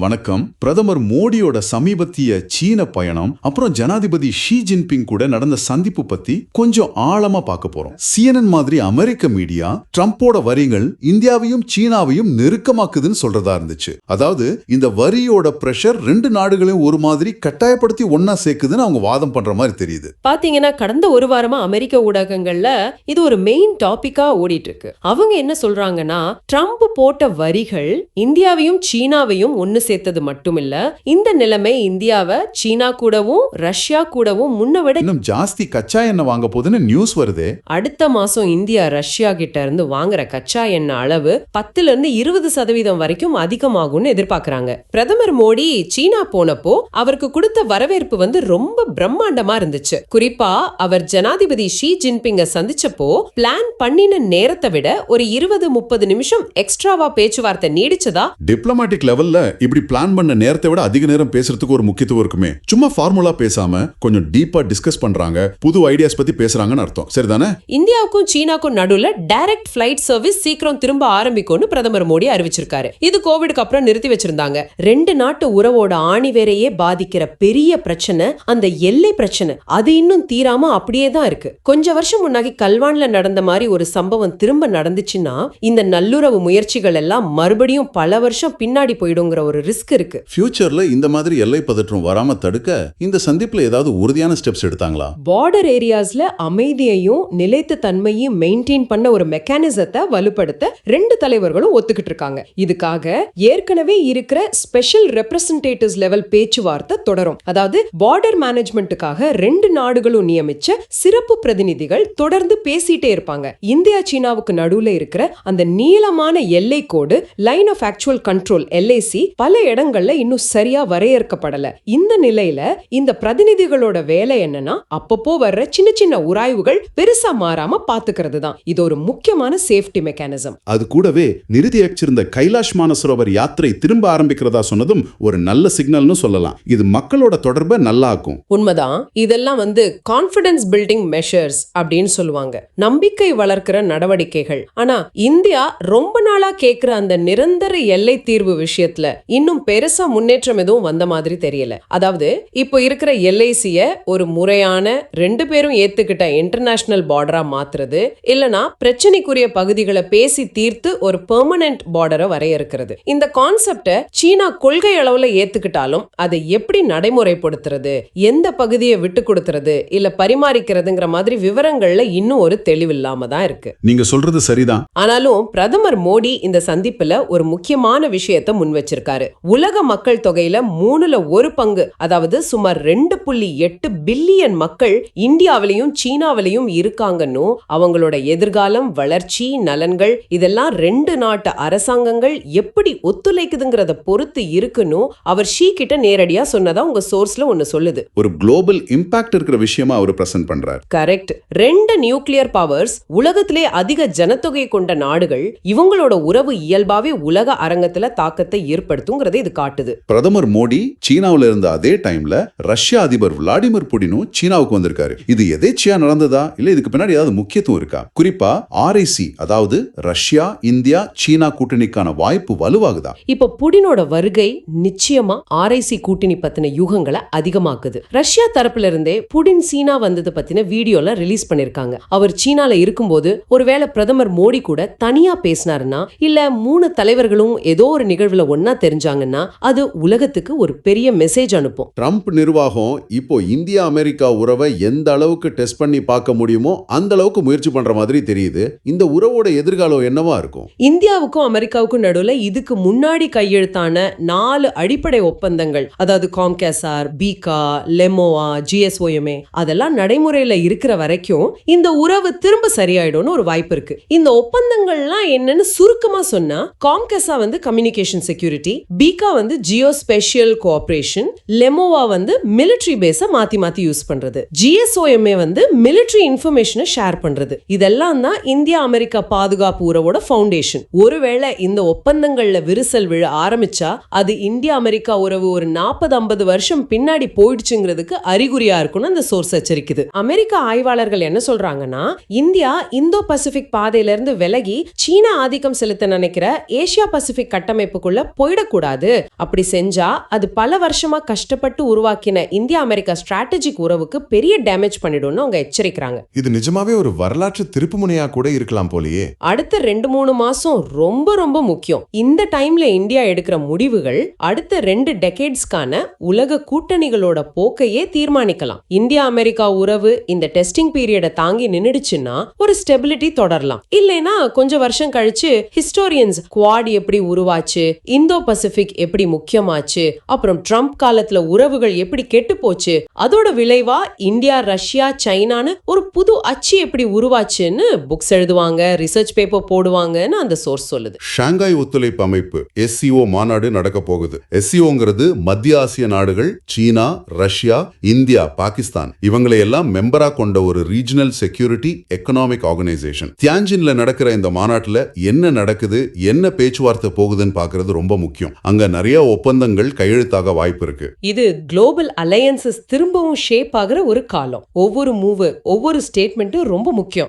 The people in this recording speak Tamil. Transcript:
வணக்கம். பிரதமர் மோடியோட சமீபத்திய சீன பயணம் அப்புறம் ஜனாதிபதி ஷி ஜின்பிங் கூட நடந்த சந்திப்பு பத்தி கொஞ்சம் ஆழமா பார்க்க போறோம். சிஎன்என் மாதிரி அமெரிக்க மீடியா ட்ரம்ப்போட வரிகள் இந்தியாவையும் சீனாவையும் நெருக்கமாக்குதுன்னு சொல்றதா இருந்துச்சு. அதாவது இந்த வரியோட பிரஷர் ரெண்டு நாடுகளையும் ஒரு மாதிரி கட்டாயப்படுத்தி ஒன்னா சேர்க்குதுன்னு அவங்க வாதம் பண்ற மாதிரி தெரியுது. பாத்தீங்கன்னா கடந்த ஒரு வாரமா அமெரிக்க ஊடகங்கள்ல இது ஒரு மெயின் டாபிக்கா ஓடிட்டு இருக்கு அவங்க என்ன சொல்றாங்கன்னா ட்ரம்ப் போட்ட வரிகள் இந்தியாவையும் சீனாவையும் ஒன்னு சேர்த்தது மட்டுமில்ல இந்த நிலைமை இந்தியாவை சீனா கூடவும் ரஷ்யா கூடவும் முன்ன விட இன்னும் ஜாஸ்தி கச்சா எண்ணெய் வாங்க போகுதுன்னு நியூஸ் வருதே. அடுத்த மாசம் இந்தியா ரஷ்யா கிட்ட இருந்து வாங்குற கச்சா எண்ணெய் அளவு பத்துல இருந்து இருபது சதவீதம் வரைக்கும் அதிகமாகும்னு எதிர்பார்க்கறாங்க. பிரதமர் மோடி சீனா போனப்போ அவருக்கு கொடுத்த வரவேற்பு வந்து ரொம்ப பிரம்மாண்டமா இருந்துச்சு. குறிப்பா அவர் ஜனாதிபதி ஷி ஜின்பிங்க சந்திச்சப்போ பிளான் பண்ணின நேரத்தை விட ஒரு இருபது முப்பது நிமிஷம் எக்ஸ்ட்ராவா பேச்சுவார்த்தை நீடிச்சதா? டிப்ளமேட்டிக் லெவல்ல இப்படி பிளான் பண்ண நேரத்தை விட அதிக நேரம் பேசுறதுக்கு ஒரு முக்கியத்துவம் இருக்குமே. சும்மா ஃபார்முலா பேசாம கொஞ்சம் டீப்பா டிஸ்கஸ் பண்றாங்க. புது ஐடியாஸ் பத்தி பேசுறாங்கன்னு அர்த்தம். சரிதானே? இந்தியாவுக்கும் சீனாக்கும் நடுவுல டைரக்ட் ஃபிளைட் சர்வீஸ் சீக்கிரம் திரும்ப ஆரம்பிக்கும்னு பிரதமர் மோடி அறிவிச்சிருக்காரு. இது கோவிடுக்கு அப்புறம் நிறுத்தி வச்சிருந்தாங்க. ரெண்டு நாட்டு உறவோட ஆணிவேரையே பாதிக்கிற பெரிய பிரச்சனை அந்த எல்லை பிரச்சனை அது இன்னும் தீராம அப்படியே தான் இருக்கு. கொஞ்ச வருஷம் முன்னாடி கல்வான்ல நடந்த மாதிரி ஒரு சம்பவம் திரும்ப நடந்துச்சுன்னா இந்த நல்லுறவு முயற்சிகள் எல்லாம் மறுபடியும் பல வருஷம் பின்னாடி போயிடுங்கிற ஒரு ரிஸ்க் இருக்கு. ஃபியூச்சர்ல இந்த மாதிரி எல்லை பதற்றம் வராம தடுக்க இந்த சந்திப்புல ஏதாவது உறுதியான ஸ்டெப்ஸ் எடுத்தாங்களா? பார்டர் ஏரியாஸ்ல அமைதியையும் நிலைத்த தன்மையும் மெயின்டைன் பண்ண ஒரு மெக்கானிசத்தை வலுப்படுத்த ரெண்டு தலைவர்களும் ஒத்துக்கிட்டு இருக்காங்க. இதுக்காக ஏற்கனவே இருக்கிற ஸ்பெஷல் ரெப்ரசன்டேட்டிவ்ஸ் லெவல் பேச்சுவார்த்தை தொடரும். அதாவது பார்டர் மேனேஜ்மெண்ட்டுக்காக ரெண்டு நாடுகளும் நியமிச்ச சிறப்பு பிரதிநிதிகள் தொடர்ந்து பேசிட்டே இருப்பாங்க. இந்தியா சீனாவுக்கு நடுவுல இருக்கிற அந்த நீளமான எல்லை கோடு line of actual control LIC பல இடங்கள்ல இன்னும் சரியா வரையறுக்கப்படல. இந்த நிலையில இந்த பிரதிநிதிகளோட வேலை என்னன்னா அப்பப்போ வர்ற சின்ன சின்ன உராய்வுகள் பெருசா மாறாம பாத்துக்கிறது தான். இது ஒரு முக்கியமான சேஃப்டி மெக்கானிசம். அது கூடவே நிறுத்தி வச்சிருந்த கைலாஷ் மானசரோவர் யாத்திரை திரும்ப ஆரம்பிக்கிறதா சொன்னதும் ஒரு நல்ல சிக்னல்னு சொல்லலாம். இது மக்களோட தொடர்பை நல்லாக்கும். உண்மைதான். இதெல்லாம் வந்து கான்ஃபிடன்ஸ் பில்டிங் மெஷர்ஸ் அப்படின்னு சொல்லுவாங்க. நம்பிக்கை வளர்க்கிற நடவடிக்கைகள். ஆனா இந்தியா ரொம்ப நாளா கேக்குற அந்த நிரந்தர எல்லை தீர்வு விஷயத்துல இன்னும் பெருசா முன்னேற்றம் எதுவும் வந்த மாதிரி தெரியல. அதாவது இப்போ இருக்கிற எல்ஐசிய ஒரு முறையான ரெண்டு பேரும் ஏத்துக்கிட்ட இன்டர்நேஷனல் பார்டரா மாத்துறது இல்லனா பிரச்சனைக்குரிய பகுதிகளை பேசி தீர்த்து ஒரு பெர்மனன்ட் பார்டரை வரையறுக்கிறது. இந்த கான்செப்ட சீனா கொள்கை அளவுல ஏத்துக்கிட்டாலும் அதை எப்படி நடைமுறைப்படுத்துறது எந்த பகுதியை விட்டு கொடுத்துறது இல்ல பரிமாறிக்கிறதுங்கிற மாதிரி விவரங்கள்ல இன்னும் ஒரு தெளிவில்லாம தான் இருக்கு. நீங்க சொல்றது சரிதான். ஆனாலும் பிரதமர் மோடி இந்த சந்திப்புல ஒரு முக்கியமான விஷயத்தை முன் வச்சிருக்காரு உலக மக்கள் தொகையில மூணுல ஒரு பங்கு அதாவது சுமார் ரெண்டு புள்ளி எட்டு பில்லியன் மக்கள் இந்தியாவிலையும் சீனாவிலையும் இருக்காங்கன்னு அவங்களோட எதிர்காலம் வளர்ச்சி நலன்கள் இதெல்லாம் ரெண்டு நாட்டு அரசாங்கங்கள் எப்படி ஒத்துழைக்குதுங்கிறத பொறுத்து இருக்குன்னு அவர் ஷீ கிட்ட நேரடியா சொன்னதா உங்க சோர்ஸ்ல ஒன்னு சொல்லுது. ஒரு குளோபல் இம்பாக்ட் இருக்கிற விஷயமா அவர் பிரசன்ட் பண்றார். கரெக்ட். ரெண்டு நியூக்ளியர் பவர்ஸ் உலகத்திலே அதிக ஜனத்தொகை கொண்ட நாடுகள் இவங்களோட உறவு இயல்பாவே உலக அரங்கத்துல தாக்கத்தை ஏற்படுத்துங்கிறதை இது காட்டுது. பிரதமர் மோடி சீனாவுல இருந்த அதே டைம்ல ரஷ்யா அதிபர் விளாடிமிர் புடினும் சீனாவுக்கு வந்திருக்காரு. இது எதேச்சியா நடந்ததா? இல்ல இதுக்கு பின்னாடி ஏதாவது முக்கியத்துவம் இருக்கா? குறிப்பா ஆர்ஐசி அதாவது ரஷ்யா இந்தியா சீனா கூட்டணிக்கான வாய்ப்பு வலுவாகுதா? இப்ப புடினோட வருகை நிச்சயமா ஆர்ஐசி கூட்டணி பத்தின யூகங்களை அதிகமாக்குது. ரஷ்யா தரப்புல இருந்தே புடின் சீனா வந்தது பத்தின வீடியோல ரிலீஸ் பண்ணிருக்காங்க. அவர் சீனால இருக்கும்போது ஒருவேளை பிரதமர் மோடி கூட தனியா பேசினாருன்னா இல்ல மூணு தலைவர்களும் ஏதோ ஒரு நிகழ்வுல ஒன்னா தெரிஞ்சாங்கன்னா அது உலகத்துக்கு ஒரு பெரிய மெசேஜ் அனுப்பும். ட்ரம்ப் நிர்வாகம் இப்போ இந்தியா அமெரிக்கா உறவை எந்த அளவுக்கு டெஸ்ட் பண்ணி பார்க்க முடியுமோ அந்த அளவுக்கு முயற்சி பண்ற மாதிரி தெரியுது. இந்த உறவோட எதிர்காலம் என்னவா இருக்கும்? இந்தியாவுக்கும் அமெரிக்காவுக்கும் நடுவுல இதுக்கு முன்னாடி கையெழுத்தான நாலு அடிப்படை ஒப்பந்தங்கள் அதாவது காம்கேசார் பீகா லெமோவா ஜிஎஸ்ஓஎம்ஏ அதெல்லாம் நடைமுறையில இருக்கிற வரைக்கும் இந்த உறவு திரும்ப சரியாயிடும்னு ஒரு வாய்ப்பு இருக்கு. இந்த ஒப்பந்தங்கள்லாம் என்னன்னு சுருக்கமா சொன்னா காம்கேசா வந்து கம்யூனிகேஷன் செக்யூரிட்டி பீகா வந்து ஜியோ ஸ்பெஷியல் கோஆபரேஷன் லெமோவா வந்து மிலிட்டரி பேஸ மாத்தி மாத்தி யூஸ் பண்றது. ஜிஎஸ்ஓஎம்ஏ வந்து மிலிட்டரி இன்ஃபர்மேஷனை ஷேர் பண்றது. இதெல்லாம் தான் இந்தியா அமெரிக்கா பாதுகாப்பு உறவோட ஃபவுண்டேஷன். ஒருவேளை இந்த ஒப்பந்தங்கள்ல விரிசல் விழ ஆரம்பிச்சா அது இந்தியா அமெரிக்கா உறவு ஒரு நாற்பது ஐம்பது வருஷம் பின்னாடி போயிடுச்சுங்கிறதுக்கு அறிகுறியா இருக்கும்னு அந்த சோர்ஸ் எச்சரிக்குது. அமெரிக்க ஆய்வாளர்கள் என்ன சொல்றாங்கன்னா இந்தியா இந்தோ பசிபிக் பாதையில இருந்து விலகி சீனா ஆதிக்கம் செலுத்த நினைக்கிற ஏசியா பசிபிக் கட்டமைப்புக்குள்ள போயிடக்கூடாது. கூடாது. அப்படி செஞ்சா அது பல வருஷமா கஷ்டப்பட்டு உருவாக்கின இந்தியா அமெரிக்கா ஸ்ட்ராட்டஜிக் உறவுக்கு பெரிய டேமேஜ் பண்ணிடும்னு அவங்க எச்சரிக்கிறாங்க. இது நிஜமாவே ஒரு வரலாற்று திருப்புமுனையா கூட இருக்கலாம் போலயே. அடுத்த ரெண்டு மூணு மாசம் ரொம்ப ரொம்ப முக்கியம். இந்த டைம்ல இந்தியா எடுக்கிற முடிவுகள் அடுத்த ரெண்டு டெகேட்ஸ்க்கான உலக கூட்டணிகளோட போக்கையே தீர்மானிக்கலாம். இந்தியா அமெரிக்கா உறவு இந்த டெஸ்டிங் பீரியடை தாங்கி நின்னுடுச்சுன்னா ஒரு ஸ்டெபிலிட்டி தொடரலாம். இல்லைனா கொஞ்சம் வருஷம் கழிச்சு ஹிஸ்டோரியன்ஸ் குவாட் எப்படி உருவாச்சு இந்தோ பசிபிக் எப்படி முக்கியமாச்சு? அப்புறம் ட்ரம்ப் காலத்துல உறவுகள் எப்படி கெட்டு போச்சு அதோட விளைவா இந்தியா ரஷ்யா சைனான்னு ஒரு புது அச்சு எப்படி உருவாச்சுன்னு புக்ஸ் எழுதுவாங்க ரிசர்ச் பேப்பர் போடுவாங்கன்னு அந்த சோர்ஸ் சொல்லுது. ஷாங்காய் ஒத்துழைப்பு அமைப்பு எஸ்சிஓ மாநாடு நடக்க போகுது. எஸ்சிஓங்கிறது மத்திய ஆசிய நாடுகள் சீனா ரஷ்யா இந்தியா பாகிஸ்தான். இவங்களை எல்லாம் மெம்பரா கொண்ட ஒரு ரீஜனல் செக்யூரிட்டி எக்கனாமிக் ஆர்கனைசேஷன் தியான்ஜின்ல நடக்கிற இந்த மாநாட்டுல என்ன நடக்குது என்ன பேச்சுவார்த்தை போகுதுன்னு பாக்குறது ரொம்ப முக்கியம். அங்க நிறைய ஒப்பந்தங்கள் கையெழுத்தாக வாய்ப்பு இருக்கு. இது குளோபல் அலையன்சஸ் திரும்பவும் ஷேப் ஆகுற ஒரு காலம். ஒவ்வொரு மூவு ஒவ்வொரு ஸ்டேட்மெண்ட்டும் ரொம்ப முக்கியம்.